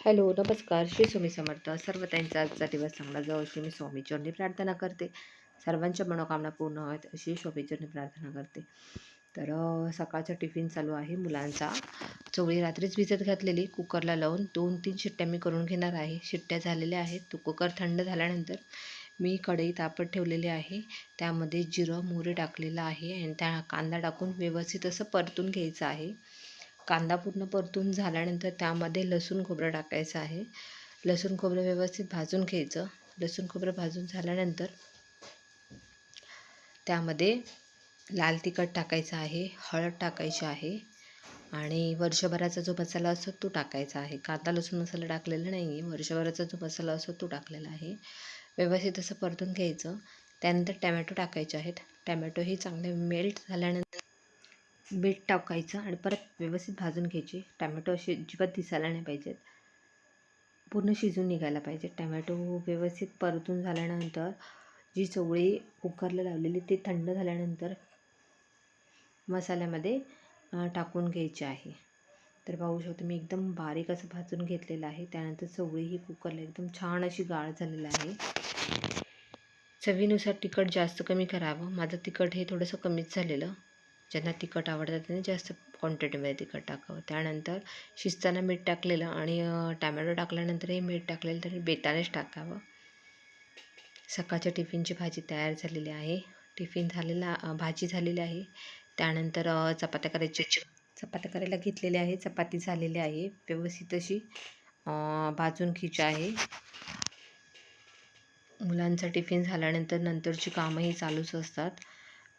Hello नमस्कार. श्री स्वामी समर्थ. सर्व त्यांचा आजचा दिवस चांगला जाऊ अशी मी स्वामीचरणी प्रार्थना करते. सर्वांच्या मनोकामना पूर्ण व्हाव्यात अशी स्वामीचरणी प्रार्थना करते. तर सकाळचा टिफिन चालू आहे. मुलांचा चवळी रात्रीच भिजत घातलेली. कुकरला लावून दोन तीन शिट्ट्या मी करून घेणार आहे. शिट्ट्या झालेल्या आहेत. तो कुकर थंड झाल्यानंतर मी कढई तापत ठेवलेली आहे. त्यामध्ये जिरं मोहरी टाकलेलं आहे. आणि त्या कांदा टाकून व्यवस्थित असं परतून घ्यायचं आहे. कांदा पूर्ण परतून झाल्यानंतर त्यामध्ये लसूण खोबरं टाकायचं आहे. लसूण खोबरं व्यवस्थित भाजून घ्यायचं. लसूण खोबरं भाजून झाल्यानंतर त्यामध्ये लाल तिखट टाकायचं आहे हळद टाकायची आहे आणि वर्षभराचा जो मसाला असतो तो टाकायचा आहे. कांदा लसूण मसाला टाकलेला नाही आहे वर्षभराचा जो मसाला असतो तो टाकलेला आहे. व्यवस्थित असं परतून घ्यायचं. त्यानंतर टॅमॅटो टाकायचे आहेत. टॅमॅटो हे चांगले मेल्ट झाल्यानंतर मीठ टाकायचं आणि परत व्यवस्थित भाजून घ्यायचे. टॅमॅटो असे अजिबात दिसायला नाही पाहिजेत. पूर्ण शिजून निघायला पाहिजे. टॅमॅटो व्यवस्थित परतून झाल्यानंतर जी चवळी कुकरला लावलेली ती थंड झाल्यानंतर मसाल्यामध्ये टाकून घ्यायची आहे. तर पाहू शकतो मी एकदम बारीक असं भाजून घेतलेलं आहे. त्यानंतर चवळी ही कुकरला एकदम छान अशी गाळ झालेलं आहे. चवीनुसार तिखट जास्त कमी करावं. माझं तिखट हे थोडंसं कमीच झालेलं. ज्यांना तिखट आवडतं त्यांनी जास्त क्वांटिटीमध्ये तिखट टाकावं. त्यानंतर शिजताना मीठ टाकलेलं आणि टॅमॅटो टाकल्यानंतरही मीठ टाकलेलं तरी बेतानेच टाकावं. सकाळच्या टिफिनची भाजी तयार झालेली आहे. टिफिन झालेला भाजी झालेली आहे. त्यानंतर चपात्या करायची चपात्या करायला घेतलेली आहे. चपाती झालेली आहे. व्यवस्थित अशी भाजून घ्यायची आहे. मुलांचा टिफिन झाल्यानंतर नंतरची कामंही चालूच असतात.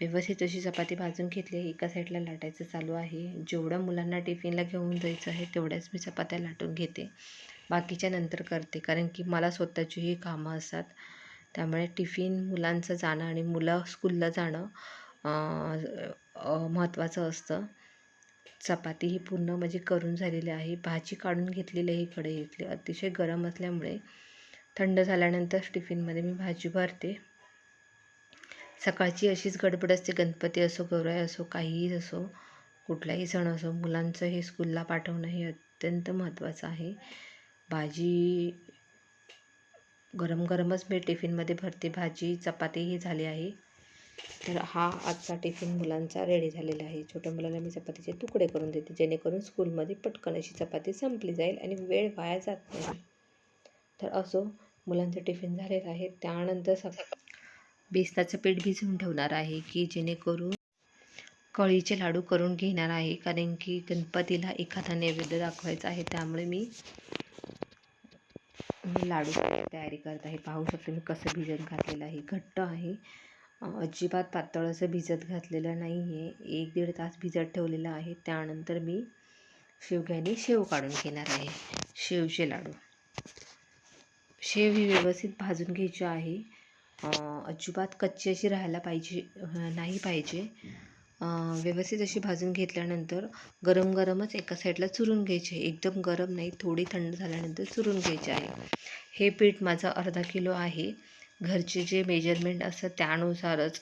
व्यवस्थित अशी चपाती भाजून घेतली आहे. एका साईडला लाटायचं चालू आहे. जेवढं मुलांना टिफिनला घेऊन जायचं आहे तेवढ्याच मी चपात्या लाटून घेते. बाकीच्या नंतर करते. कारण की मला स्वतःचीही कामं असतात. त्यामुळे टिफिन मुलांचं जाणं आणि मुलं स्कूलला जाणं महत्त्वाचं असतं. चपाती ही पूर्ण म्हणजे करून झालेली आहे. भाजी काढून घेतलेली आहे कढईतली अतिशय गरम असल्यामुळे थंड झाल्यानंतर टिफिनमध्ये मी भाजी भरते. सकाळची अशीच गडबड असते. गणपती असो गौराई असो काहीही असो कुठलाही सण असो मुलांचं हे स्कूलला पाठवणं हे अत्यंत महत्त्वाचं आहे. भाजी गरम गरमच मी टिफिनमध्ये भरते. भाजी चपातीही झाली आहे. तर हा आजचा टिफिन मुलांचा रेडी झालेला आहे. छोट्या मुलाला मी चपातीचे तुकडे करून देते. जेणेकरून स्कूलमध्ये पटकन अशी चपाती संपली जाईल आणि वेळ वाया जात नाही. तर असो मुलांचं टिफिन झालेलं आहे. त्यानंतर सक बेसनाचं पीठ भिजवून ठेवणार आहे की जेणेकरून कळीचे लाडू करून घेणार आहे. कारण की गणपतीला एखादा नैवेद्य दाखवायचा आहे त्यामुळे मी मी लाडू तयारी करत आहे. पाहू शकते मी कसं भिजत घातलेलं आहे. घट्ट आहे. अजिबात पातळ असं भिजत घातलेलं नाही आहे एक दीड तास भिजत ठेवलेलं आहे. त्यानंतर मी शेवग्याने शेव काढून घेणार आहे. शेवचे लाडू. शेव ही व्यवस्थित भाजून घ्यायची आहे. अजिबात कच्ची अशी राहायला पाहिजे नाही पाहिजे. व्यवस्थित अशी भाजून घेतल्यानंतर गरम गरमच एका साईडला चुरून घ्यायचे. एकदम गरम नाही थोडी थंड झाल्यानंतर चुरून घ्यायचे आहे. हे पीठ माझं अर्धा किलो आहे. घरचे जे मेजरमेंट असतं त्यानुसारच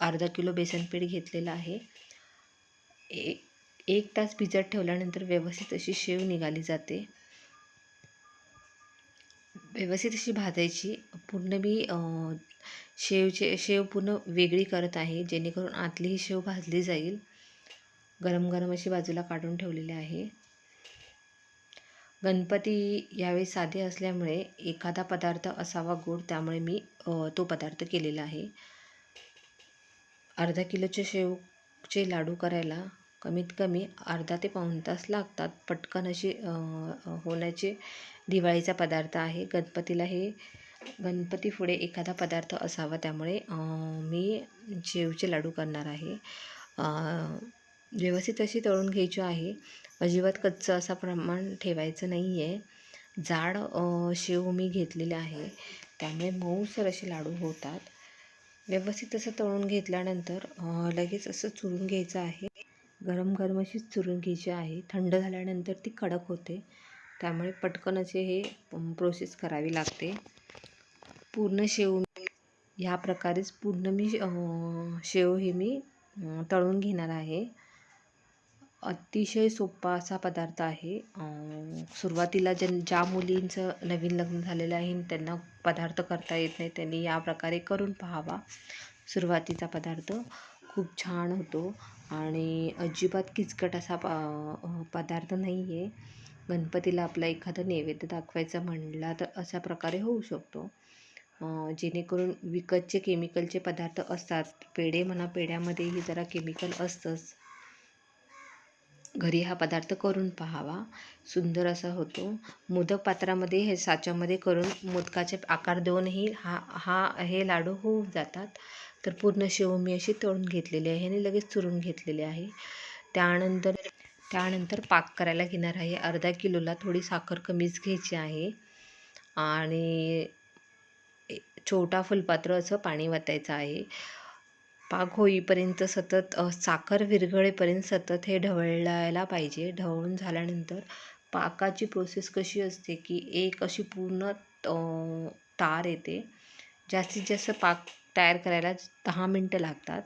अर्धा किलो बेसन पीठ घेतलेलं आहे. ए एक तास भिजत ठेवल्यानंतर व्यवस्थित अशी शेव निघाली जाते. व्यवस्थित अशी भाजायची. पूर्ण मी शेवचे शेव पूर्ण वेगळी करत आहे. जेणेकरून आतली ही शेव भाजली जाईल. गरम गरम अशी बाजूला काढून ठेवलेली आहे. गणपती यावेळी साधे असल्यामुळे एखादा पदार्थ असावा गोड त्यामुळे मी तो पदार्थ केलेला आहे. अर्धा किलोचे शेवचे लाडू करायला कमीत कमी अर्धा ते पाऊण तास लागतात. पटकन अशी होण्याचे दिवाळीचा पदार्थ आहे. गणपतीला हे गणपती पुढे एखादा पदार्थ असावा. त्यामुळे मी शेवचे लाडू करणार आहे. व्यवस्थित अशी तळून घ्यायची आहे. अजिबात कच्चं असं प्रमाण ठेवायचं नाही आहे जाड शेव मी घेतलेले आहे. त्यामुळे मऊसर असे लाडू होतात. व्यवस्थित असं तळून घेतल्यानंतर लगेच असं चुरून घ्यायचं आहे. गरम गरम अशीच चुरून घ्यायची आहे. थंड झाल्यानंतर ती कडक होते. त्यामुळे पटकन असे हे प्रोसेस करावी लागते. पूर्ण शेव ह्या प्रकारेच पूर्ण मी शेव हे मी तळून घेणार आहे. अतिशय सोपा असा पदार्थ आहे. सुरुवातीला ज्या ज्या मुलींचं नवीन लग्न झालेलं आहे त्यांना पदार्थ करता येत नाही त्यांनी या प्रकारे करून पाहावा. सुरुवातीचा पदार्थ खूप छान होतो. आणि अजिबात किचकट असा प पदार्थ नाही आहे गणपतीला आपला एखादा नैवेद्य दाखवायचा म्हणला तर अशा प्रकारे होऊ शकतो. जेणेकरून विकतचे केमिकलचे पदार्थ असतात. पेढे म्हणा पेढ्यामध्येही जरा केमिकल असतंच. घरी हा पदार्थ करून पाहावा. सुंदर असा होतो. मोदक पात्रामध्ये हे साच्यामध्ये करून मोदकाचे आकार देऊनही हा हा हे लाडू होऊन जातात. तर पूर्ण शेव मी अशी तळून घेतलेली आहे आणि लगेच चुरून घेतलेली आहे. त्यानंतर त्यानंतर पाक करायला घेणार आहे. अर्धा किलोला थोडी साखर कमीच घ्यायची आहे. आणि छोटा फुलपात्र असं पाणी वतायचं आहे. पाक होईपर्यंत सतत साखर विरघळेपर्यंत सतत हे ढवळायला पाहिजे. ढवळून झाल्यानंतर पाकाची प्रोसेस कशी असते की एक अशी पूर्ण तार येते. जास्तीत जास्त पाक तयार करायला दहा मिनटं लागतात.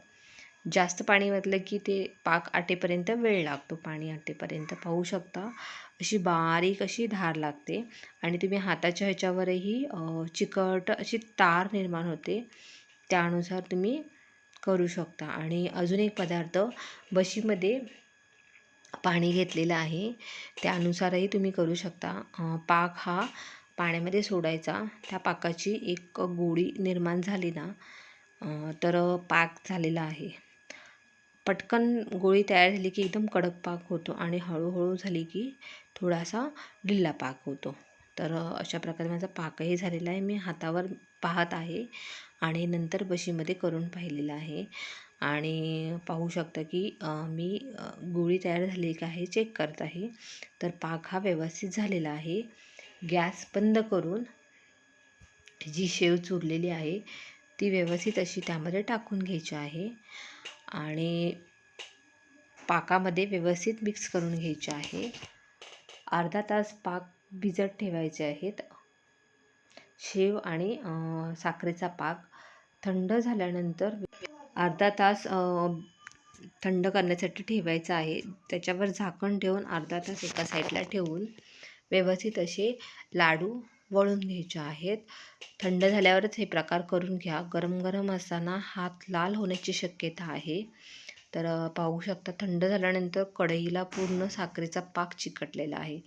जास्त पाणी वाटलं की ते पाक आटेपर्यंत वेळ लागतो. पाणी आटेपर्यंत पाहू शकता. अशी बारीक अशी धार लागते. आणि तुम्ही हाताच्या ह्याच्यावरही चिकट अशी तार निर्माण होते. त्यानुसार तुम्ही करू शकता. आणि अजून एक पदार्थ बशीमध्ये पाणी घेतलेलं आहे. त्यानुसारही तुम्ही करू शकता. पाक हा पाण्यामध्ये सोडायचा. त्या पाकाची एक गोळी निर्माण झाली ना तर पाक झालेला आहे. पटकन गोळी तयार झाली की एकदम कडक पाक होतो आणि हळूहळू झाली की थोडासा ढिल्ला पाक होतो. तर अशा प्रकारे माझा पाकही झालेला आहे. मी हातावर पाहत आहे आणि नंतर बशीमध्ये करून पाहिलेलं आहे. आणि पाहू शकता की मी गोळी तयार झाली का आहे चेक करत आहे. तर पाक हा व्यवस्थित झालेला आहे. गॅस बंद करून जी शेव चुरलेली आहे ती व्यवस्थित अशी त्यामध्ये टाकून घ्यायची आहे आणि पाकामध्ये व्यवस्थित मिक्स करून घ्यायचे आहे. अर्धा तास पाक भिजत ठेवायचे आहेत. शेव आणि साखरेचा पाक थंड झाल्यानंतर अर्धा तास थंड करण्यासाठी ठेवायचा आहे. त्याच्यावर झाकण ठेवून अर्धा तास एका साईडला ठेवून व्यवस्थित असे लाडू वळून घ्यायचे आहेत. थंड झाल्यावरच हे प्रकार करून घ्या. गरम गरम असताना हात लाल होण्याची शक्यता आहे. तर पाहू शकता थंड झाल्यानंतर कढईला पूर्ण साखरेचा पाक चिकटलेला आहे.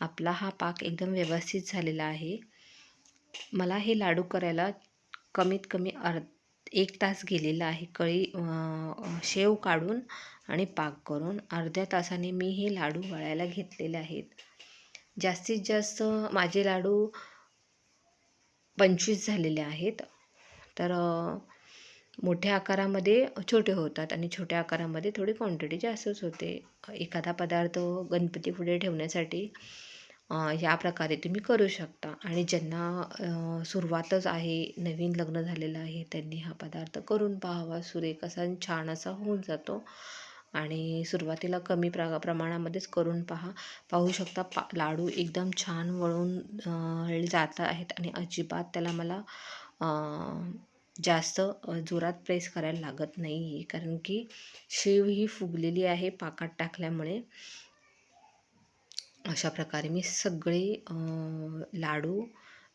आपला हा पाक एकदम व्यवस्थित झालेला आहे. मला हे लाडू करायला कमीत कमी अर् एक तास गेलेला आहे. कळी शेव काढून आणि पाक करून अर्ध्या तासाने मी हे लाडू वळायला घेतलेले आहेत. जास्तीत जास्त माझे लाडू पंचवीस झालेले आहेत. तर मोठ्या आकारामध्ये छोटे होतात आणि छोट्या आकारामध्ये थोडी क्वांटिटी जास्तच होते. एखादा पदार्थ गणपतीपुढे ठेवण्यासाठी या प्रकारे तुम्ही करू शकता. आणि ज्यांना सुरुवातच आहे नवीन लग्न झालेलं आहे त्यांनी हा पदार्थ करून पाहावा. सुरेख असा छान असा होऊन जातो. आणि सुरुवातीला कमी प्र प्रमाणामध्येच करून पहा. पाहू शकता पा लाडू एकदम छान वळून जात आहेत आणि अजिबात त्याला मला जास्त जोरात प्रेस करायला लागत नाही आहे कारण की शेव ही फुगलेली आहे पाकात टाकल्यामुळे. अशा प्रकारे मी सगळे लाडू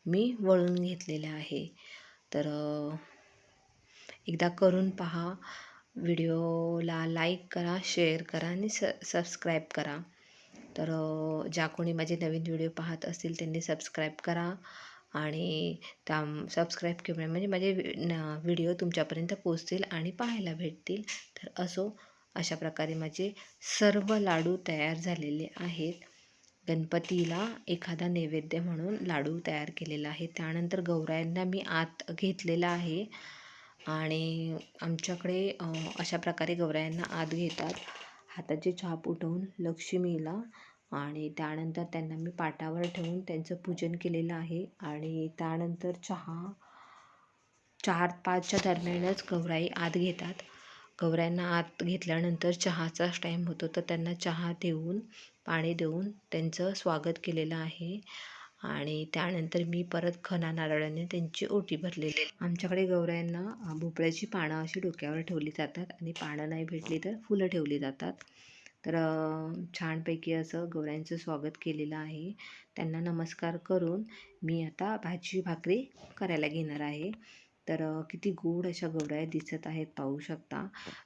मी वळून घेतलेले आहे. तर एकदा करून पहा. व्हिडिओला लाईक करा शेअर करा आणि स सबस्क्राईब करा. तर ज्या कोणी माझे नवीन व्हिडिओ पाहत असतील त्यांनी सबस्क्राईब करा आणि त्या सबस्क्राईब केल्यामुळे म्हणजे माझे व्हिडिओ तुमच्यापर्यंत पोचतील आणि पाहायला भेटतील. तर असो अशा प्रकारे माझे सर्व लाडू तयार झालेले आहेत. गणपतीला एखादा नैवेद्य म्हणून लाडू तयार केलेला आहे. त्यानंतर गौरायांना मी आत घेतलेला आहे. आणि आमच्याकडे अशा प्रकारे गौरायांना आत घेतात. हाताची छाप उठवून लक्ष्मीला आणि त्यानंतर त्यांना मी पाटावर ठेवून त्यांचं पूजन केलेलं आहे. आणि त्यानंतर चहा चार पाचच्या दरम्यानच गौराई आत घेतात. गौराईंना आत घेतल्यानंतर चहाचाच टाईम होतो तर त्यांना चहा देऊन पाणी देऊन त्यांचं स्वागत केलेलं आहे. आणि त्यानंतर मी परत खना नारळाने त्यांची ओटी भरलेली. आमच्याकडे गौरायांना भोपळ्याची पानं अशी डोक्यावर ठेवली जातात आणि पानं नाही भेटली तर फुलं ठेवली जातात. तर छानपैकी असं गौरायांचं स्वागत केलेलं आहे. त्यांना नमस्कार करून मी आता भाजी भाकरी करायला घेणार आहे. तर किती गोड अशा गवऱ्या दिसत आहेत पाहू शकता.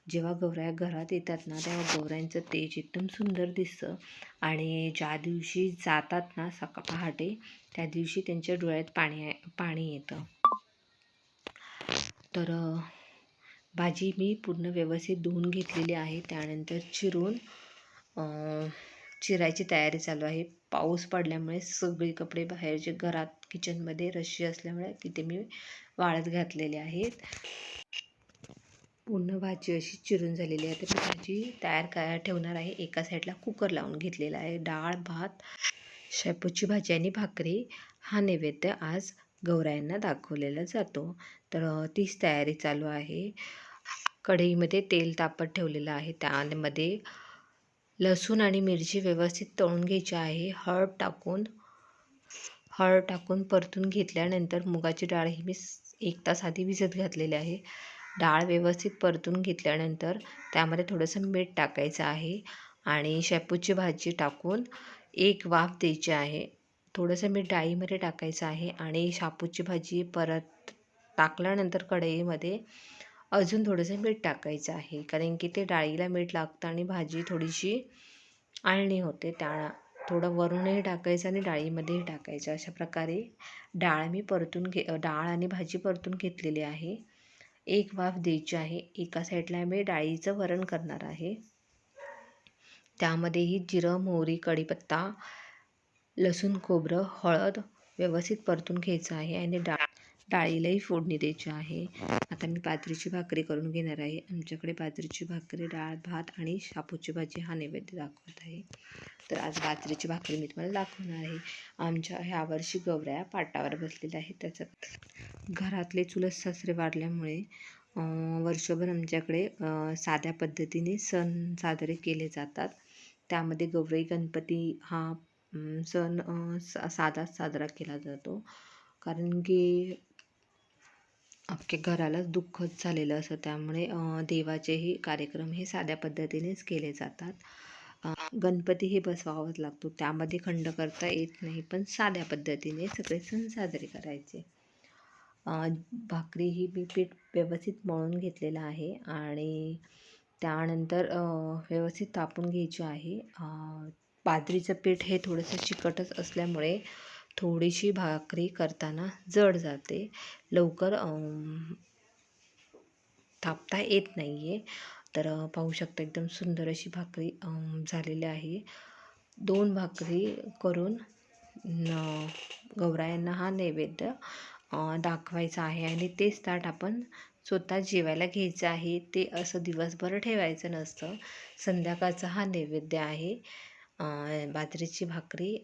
जेव्हा गवऱ्या घरात येतात ना तेव्हा गवऱ्यांचं तेज एकदम सुंदर दिसतं. आणि ज्या दिवशी जातात ना सका पहाटे त्या दिवशी त्यांच्या डोळ्यात पाणी पाणी येतं. तर भाजी मी पूर्ण व्यवस्थित धुवून घेतलेली आहे. त्यानंतर चिरून चिरायची तयारी चालू आहे. पाऊस पडल्यामुळे सगळे कपडे बाहेरचे घरात किचनमध्ये रशी असल्यामुळे तिथे मी वाळत घातलेले आहेत. पूर्ण भाजी अशी चिरून झालेली आहे. तर भाजी तयार काय ठेवणार आहे. एका साईडला कुकर लावून घेतलेला आहे. डाळ भात शेपूची भाजी आणि भाकरी. हा नैवेद्य आज गौरायांना दाखवलेला जातो. तर तीच तयारी चालू आहे. कढईमध्ये तेल तापत ठेवलेलं आहे. त्यामध्ये लसूण आणि मिरची व्यवस्थित तळून घ्यायची आहे. हळद टाकून हळद टाकून परतून घेतल्यानंतर मुगाची डाळ ही मी एक तास आधी भिजत घातलेली आहे. डाळ व्यवस्थित परतून घेतल्यानंतर त्यामध्ये थोडंसं मीठ टाकायचं आहे आणि शेपूची भाजी टाकून एक वाफ द्यायची आहे. थोडंसं मीठ डाळीमध्ये टाकायचं आहे आणि शापूची भाजी परत टाकल्यानंतर कढईमध्ये अजून थोडंसं मीठ टाकायचं आहे. कारण की ते डाळीला मीठ लागतं आणि भाजी थोडीशी आळणी होते. त्या थोडं वरूनही टाकायचं आणि डाळीमध्येही टाकायचं. अशा प्रकारे डाळ मी परतून घे डाळ आणि भाजी परतून घेतलेली आहे. एक वाफ द्यायची आहे. एका साईडला मी डाळीचं वरण करणार आहे. त्यामध्येही जिरं मोहरी कढीपत्ता लसूण खोबरं हळद व्यवस्थित परतून घ्यायचं आहे आणि डाळ डाळीलाही फोडणी द्यायची आहे. आता मी बाजरीची भाकरी करून घेणार आहे. आमच्याकडे बाजरीची भाकरी डाळ भात आणि शापूची भाजी हा नैवेद्य दाखवत आहे. तर आज बाजरीची भाकरी मी तुम्हाला दाखवणार आहे. आमच्या ह्यावर्षी गवऱ्या पाटावर बसलेल्या आहेत. त्याचं घरातले चुलत सासरे वाढल्यामुळे वर्षभर आमच्याकडे साध्या पद्धतीने सण साजरे केले जातात. त्यामध्ये गौरी गणपती हा सण सा साधाच साजरा केला जातो. कारण की अख्ख्या घरालाच दुःखच झालेलं असं. त्यामुळे देवाचेही कार्यक्रम हे साध्या पद्धतीनेच केले जातात. गणपती हे बसवावाच लागतो. त्यामध्ये खंड करता येत नाही पण साध्या पद्धतीने सगळे सण साजरे करायचे. भाकरी ही मी पीठ व्यवस्थित मळून घेतलेलं आहे आणि त्यानंतर व्यवस्थित तापून घ्यायची आहे. बाजरीचं पीठ हे थोडंसं चिकटच असल्यामुळे थोडीशी भाकरी करताना जड जाते. लवकर थापता येत नाही आहे तर पाहू शकता एकदम सुंदर अशी भाकरी झालेली आहे. दोन भाकरी करून गौरायांना हा नैवेद्य दाखवायचा आहे आणि तेच ताट आपण स्वतः जेवायला घ्यायचं आहे. ते असं दिवसभर ठेवायचं नसतं. संध्याकाळचा हा नैवेद्य आहे. बाजरीची भाकरी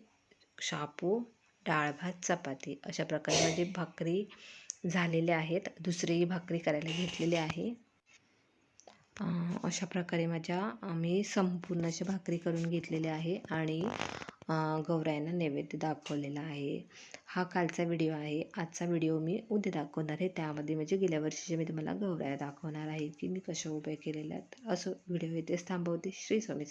शापू डाळ भात चपाती अशा प्रकारे माझी भाकरी झालेल्या आहेत. दुसरीही भाकरी करायला घेतलेली आहे. अशा प्रकारे माझ्या मी संपूर्ण अशा भाकरी करून घेतलेल्या आहे आणि गौरायांना नैवेद्य दाखवलेला आहे. हा कालचा व्हिडिओ आहे. आजचा व्हिडिओ मी उद्या दाखवणार आहे. त्यामध्ये म्हणजे गेल्या वर्षीचे मी तुम्हाला गौराया दाखवणार आहे की मी कशा उभ्या केलेल्या आहेत. असं व्हिडिओ इथेच थांबवते. श्री स्वामी